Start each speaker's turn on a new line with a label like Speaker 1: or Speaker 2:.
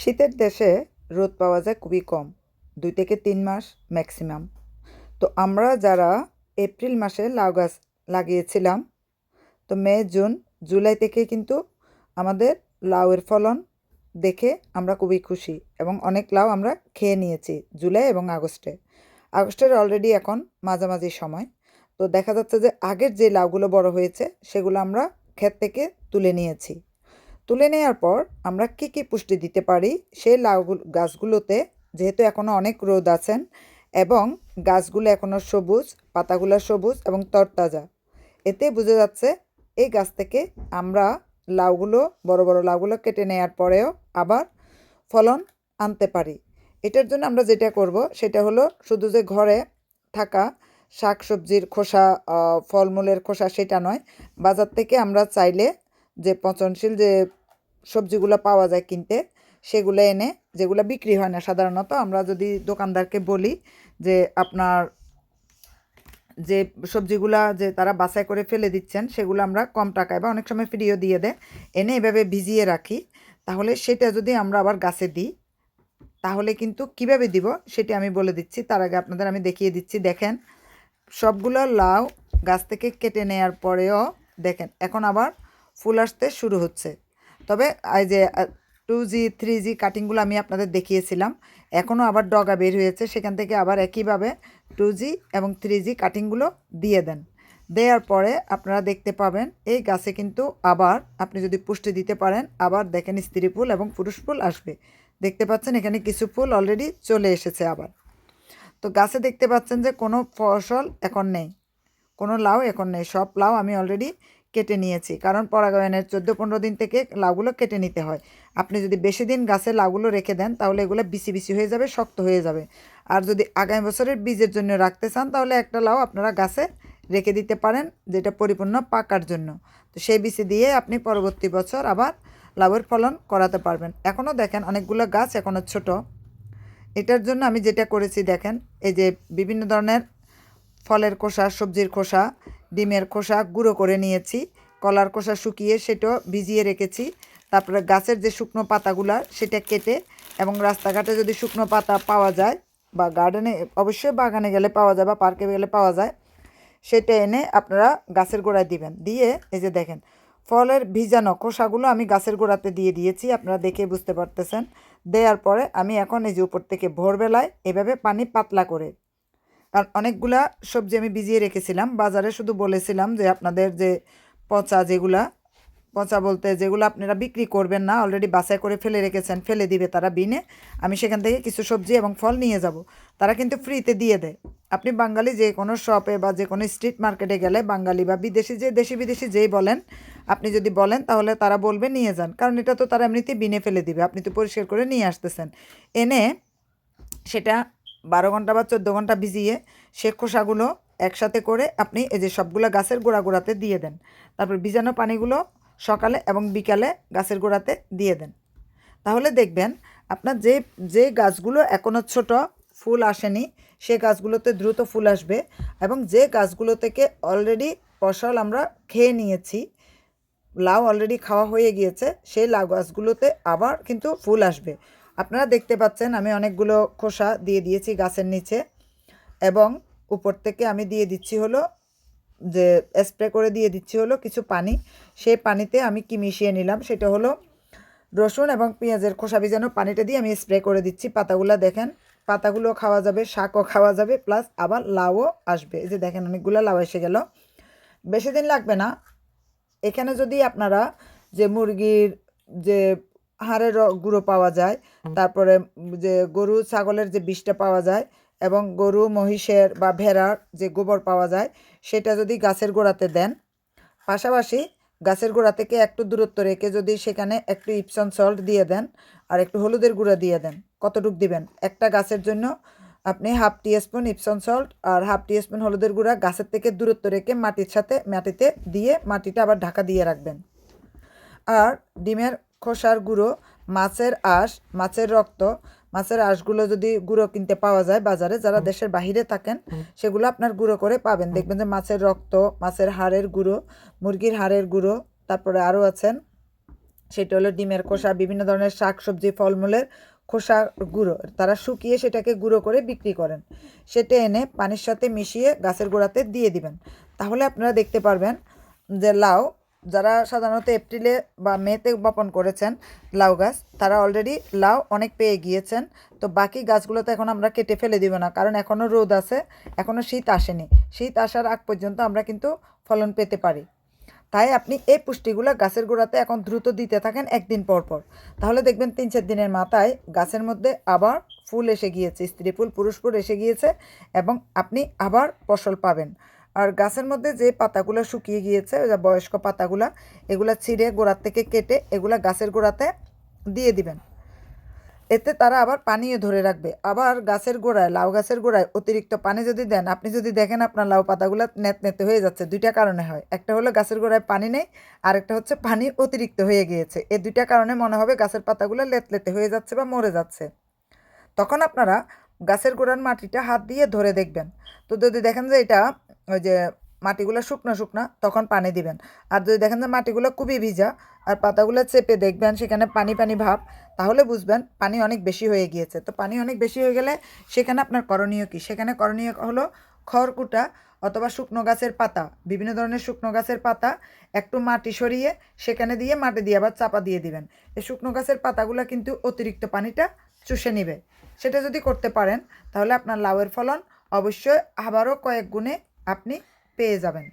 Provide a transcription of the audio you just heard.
Speaker 1: শীতের দেশে রোদ পাওয়া যায় খুবই কম, দুই থেকে তিন মাস ম্যাক্সিমাম তো আমরা যারা এপ্রিল মাসে লাউ গাছ লাগিয়েছিলাম, তো মে, জুন, জুলাই থেকে কিন্তু আমাদের লাউয়ের ফলন দেখে আমরা খুবই খুশি এবং অনেক লাউ আমরা খেয়ে নিয়েছি জুলাই এবং আগস্টে। আগস্টের অলরেডি এখন মাঝামাঝি সময়। তো দেখা যাচ্ছে যে আগের যে লাউগুলো বড় হয়েছে, সেগুলো আমরা ক্ষেত থেকে তুলে নিয়েছি। তুলে নেওয়ার পর আমরা কি কি পুষ্টি দিতে পারি, সেই লাউ গাছগুলোতে যেহেতু এখনও অনেক রোদ আছেন এবং গাছগুলো এখনও সবুজ, পাতাগুলো সবুজ এবং তরতাজা। এতে বোঝা যাচ্ছে এই গাছ থেকে আমরা লাউগুলো, বড় বড় লাউগুলো কেটে নেওয়ার পরেও আবার ফলন আনতে পারি। এটার জন্য আমরা যেটা করব সেটা হলো শুধু যে ঘরে থাকা শাক সবজির খোসা ফলমূলের খোসা সেটা নয়, বাজার থেকে আমরা চাইলে যে পচনশীল যে সবজিগুলো পাওয়া যায় কিনতে, সেগুলো এনে, যেগুলো বিক্রি হয় না সাধারণত, আমরা যদি দোকানদারকে বলি যে আপনার যে সবজিগুলা যে তারা বাছাই করে ফেলে দিচ্ছেন, সেগুলো আমরা কম টাকায় বা অনেক সময় ফ্রিও দিয়ে দেয়, এনে এভাবে ভিজিয়ে রাখি, তাহলে সেটা যদি আমরা আবার গাছে দিই, তাহলে কিন্তু কীভাবে দিব সেটি আমি বলে দিচ্ছি, তার আগে আপনাদের আমি দেখিয়ে দিচ্ছি, দেখেন, সবগুলো লাউ গাছ থেকে কেটে নেওয়ার পরেও, দেখেন, এখন আবার ফুল আসতে শুরু হচ্ছে। তবে এই যে টু জি থ্রি জি কাটিংগুলো আমি আপনাদের দেখিয়েছিলাম এখনও আবার ডগা বের হয়েছে, সেখান থেকে আবার একইভাবে টু জি এবং থ্রি জি কাটিংগুলো দিয়ে দেন। দেওয়ার পরে আপনারা দেখতে পাবেন, এই গাছে কিন্তু আবার আপনি যদি পুষ্টি দিতে পারেন, আবার দেখেন স্ত্রী ফুল এবং পুরুষ ফুল আসবে। দেখতে পাচ্ছেন এখানে কিছু ফুল অলরেডি চলে এসেছে আবার। তো গাছে দেখতে পাচ্ছেন যে কোনো ফসল এখন নেই, কোনো লাউ এখন নেই, সব লাউ আমি অলরেডি কেটে নিয়েছি। কারণ পরাগায়নের চোদ্দ পনেরো দিন থেকে লাউগুলো কেটে নিতে হয়। আপনি যদি বেশি দিন গাছে লাউগুলো রেখে দেন, তাহলে এগুলো বিসি বিসি হয়ে যাবে, শক্ত হয়ে যাবে। আর যদি আগামী বছরের বীজের জন্য রাখতে চান, তাহলে একটা লাউ আপনারা গাছে রেখে দিতে পারেন, যেটা পরিপূর্ণ পাকার জন্য। তো সেই বিসি দিয়ে আপনি পরবর্তী বছর আবার লাউয়ের ফলন করাতে পারবেন। এখনও দেখেন অনেকগুলো গাছ এখনও ছোট। এটার জন্য আমি যেটা করেছি, দেখেন, এই যে বিভিন্ন ধরনের ফলের খোসা, সবজির খোসা, ডিমের খোসা গুঁড়ো করে নিয়েছি। কলার খোসা শুকিয়ে সেটাও ভিজিয়ে রেখেছি। তারপরে গাছের যে শুকনো পাতাগুলা, সেটা কেটে এবং রাস্তাঘাটে যদি শুকনো পাতা পাওয়া যায় বা গার্ডেনে, অবশ্যই বাগানে গেলে পাওয়া যায় বা পার্কে গেলে পাওয়া যায়, সেটা এনে আপনারা গাছের গোড়ায় দিবেন। দিয়ে এই যে দেখেন, ফলের ভিজানো খোসাগুলো আমি গাছের গোড়াতে দিয়ে দিয়েছি, আপনারা দেখে বুঝতে পারতেছেন। দেওয়ার পরে আমি এখন এই যে উপর থেকে ভোরবেলায় এভাবে পানি পাতলা করে কারণ অনেকগুলা সবজি আমি ভিজিয়ে রেখেছিলাম। বাজারে শুধু বলেছিলাম যে আপনাদের যে পচা যেগুলা, পচা বলতে যেগুলো আপনারা বিক্রি করবেন না অলরেডি বাছাই করে ফেলে রেখেছেন, ফেলে দিবে তারা বিনে, আমি সেখান থেকে কিছু সবজি এবং ফল নিয়ে যাব। তারা কিন্তু ফ্রিতে দিয়ে দেয়। আপনি বাঙালি যে কোনো শপে বা যে কোনো স্ট্রিট মার্কেটে গেলে, বাঙালি বা বিদেশি যে, দেশি বিদেশি যেই বলেন, আপনি যদি বলেন তাহলে তারা বলবে নিয়ে যান। কারণ এটা তো তারা এমনিতেই বিনে ফেলে দিবে। আপনি তো পরিষ্কার করে নিয়ে আসতেছেন। এনে সেটা বারো ঘণ্টা বা চোদ্দ ঘণ্টা ভিজিয়ে সে খোসাগুলো একসাথে করে আপনি এই যে সবগুলো গাছের গোড়া গোড়াতে দিয়ে দেন। তারপর ভিজানো পানিগুলো সকালে এবং বিকালে গাছের গোড়াতে দিয়ে দেন। তাহলে দেখবেন আপনার যে যে গাছগুলো এখনও ছোট ফুল আসেনি, সে গাছগুলোতে দ্রুত ফুল আসবে এবং যে গাছগুলো থেকে অলরেডি ফসল আমরা খেয়ে নিয়েছি, লাউ অলরেডি খাওয়া হয়ে গিয়েছে, সেই লাউ গাছগুলোতে আবার কিন্তু ফুল আসবে। আপনারা দেখতে পাচ্ছেন আমি অনেকগুলো খোসা দিয়ে দিয়েছি গাছের নিচে এবং উপর থেকে আমি দিয়ে দিচ্ছি হলো যে স্প্রে করে দিয়ে দিচ্ছি হলো কিছু পানি। সেই পানিতে আমি কি মিশিয়ে নিলাম সেটা হলো রসুন এবং পেঁয়াজের খোসা ভিজানো পানিটা দিয়ে আমি স্প্রে করে দিচ্ছি। পাতাগুলো দেখেন, পাতাগুলো খাওয়া যাবে, শাকও খাওয়া যাবে, প্লাস আবার লাউও আসবে। এই যে দেখেন অনেকগুলো লাউ এসে গেল। বেশি দিন লাগবে না। এখানে যদি আপনারা যে মুরগির যে হাড়ের গুঁড়ো পাওয়া যায়। তারপরে যে গরু, ছাগলের যে বিষটা পাওয়া যায় এবং গরু, মহিষের বা ভেড়ার যে গোবর পাওয়া যায়, সেটা যদি গাছের গোড়াতে দেন। পাশাপাশি গাছের গোড়া থেকে একটু দূরত্ব রেখে যদি সেখানে একটু ইপসন সল্ট দিয়ে দেন আর একটু হলুদের গুঁড়া দিয়ে দেন, কতটুক দিবেন? একটা গাছের জন্য আপনি half teaspoon Epsom salt আর হাফ টি স্পুন হলুদের গুঁড়া গাছের থেকে দূরত্ব রেখে মাটির সাথে, মাটিতে দিয়ে মাটিটা আবার ঢাকা দিয়ে রাখবেন। আর ডিমের খোসার গুঁড়ো মাছের আঁশ মাছের রক্ত মাছের আঁশগুলো যদি গুঁড়ো কিনতে পাওয়া যায় বাজারে যারা দেশের বাহিরে থাকেন সেগুলো আপনার গুঁড়ো করে পাবেন। দেখবেন যে মাছের রক্ত মাছের হাড়ের গুঁড়ো মুরগির হাড়ের গুঁড়ো তারপরে আরও আছেন সেটা হলো ডিমের খোসা বিভিন্ন ধরনের শাক সবজি ফলমূলের খোসা গুঁড়ো। তারা শুকিয়ে সেটাকে গুঁড়ো করে বিক্রি করেন। সেটা এনে পানির সাথে মিশিয়ে গাছের গোড়াতে দিয়ে দিবেন। তাহলে আপনারা দেখতে পারবেন যে লাউ যারা সাধারণত এপ্রিলে বা মেতে বপন করেছেন লাউ গাছ, তারা অলরেডি লাউ অনেক পেয়ে গিয়েছেন। তো বাকি গাছগুলো তো এখন আমরা কেটে ফেলে দিব না, কারণ এখনও রোদ আছে এখনও শীত আসেনি। শীত আসার আগ পর্যন্ত আমরা কিন্তু ফলন পেতে পারি। তাই আপনি এই পুষ্টিগুলো গাছের গোড়াতে এখন দ্রুত দিতে থাকেন একদিন পর পর। তাহলে দেখবেন তিন চার দিনের মাথায় গাছের মধ্যে আবার ফুল এসে গিয়েছে, স্ত্রী ফুল, পুরুষ ফুল এসে গিয়েছে এবং আপনি আবার ফসল পাবেন। আর গাছের মধ্যে যে পাতাগুলো শুকিয়ে গিয়েছে বয়স্ক পাতাগুলা, এগুলা ছিঁড়ে গোড়ার থেকে কেটে এগুলা গাছের গোড়াতে দিয়ে দিবেন। এতে তারা আবার পানিও ধরে রাখবে। আবার গাছের গোড়ায়, লাউ গাছের গোড়ায় অতিরিক্ত পানি যদি দেন, আপনি যদি দেখেন আপনার লাউ পাতাগুলো নেত নেতে হয়ে যাচ্ছে, দুইটা কারণে হয়। একটা হলো গাছের গোড়ায় পানি নেই, আরেকটা হচ্ছে পানি অতিরিক্ত হয়ে গিয়েছে। এই দুইটা কারণে মনে হবে গাছের পাতাগুলো লেতলেতে হয়ে যাচ্ছে বা মরে যাচ্ছে। তখন আপনারা গাছের গোড়ার মাটিটা হাত দিয়ে ধরে দেখবেন। তো যদি দেখেন যে এটা ওই যে মাটিগুলো শুকনো শুকনো, তখন পানি দিবেন। আর যদি দেখেন যে মাটিগুলো খুবই ভিজা আর পাতাগুলো চেপে দেখবেন, সেখানে পানি পানি ভাব, তাহলে বুঝবেন পানি অনেক বেশি হয়ে গিয়েছে। তো পানি অনেক বেশি হয়ে গেলে সেখানে আপনার করণীয় কী? সেখানে করণীয় হলো খড়কুটা অথবা শুকনো গাছের পাতা, বিভিন্ন ধরনের শুকনো গাছের পাতা একটু মাটি সরিয়ে সেখানে দিয়ে মাটি দিয়ে আবার চাপা দিয়ে দিবেন। এই শুকনো গাছের পাতাগুলো কিন্তু অতিরিক্ত পানিটা চুষে নেবে। সেটা যদি করতে পারেন, তাহলে আপনার লাউয়ের ফলন অবশ্যই আবারও কয়েক গুণে আপনি পেয়ে যাবেন।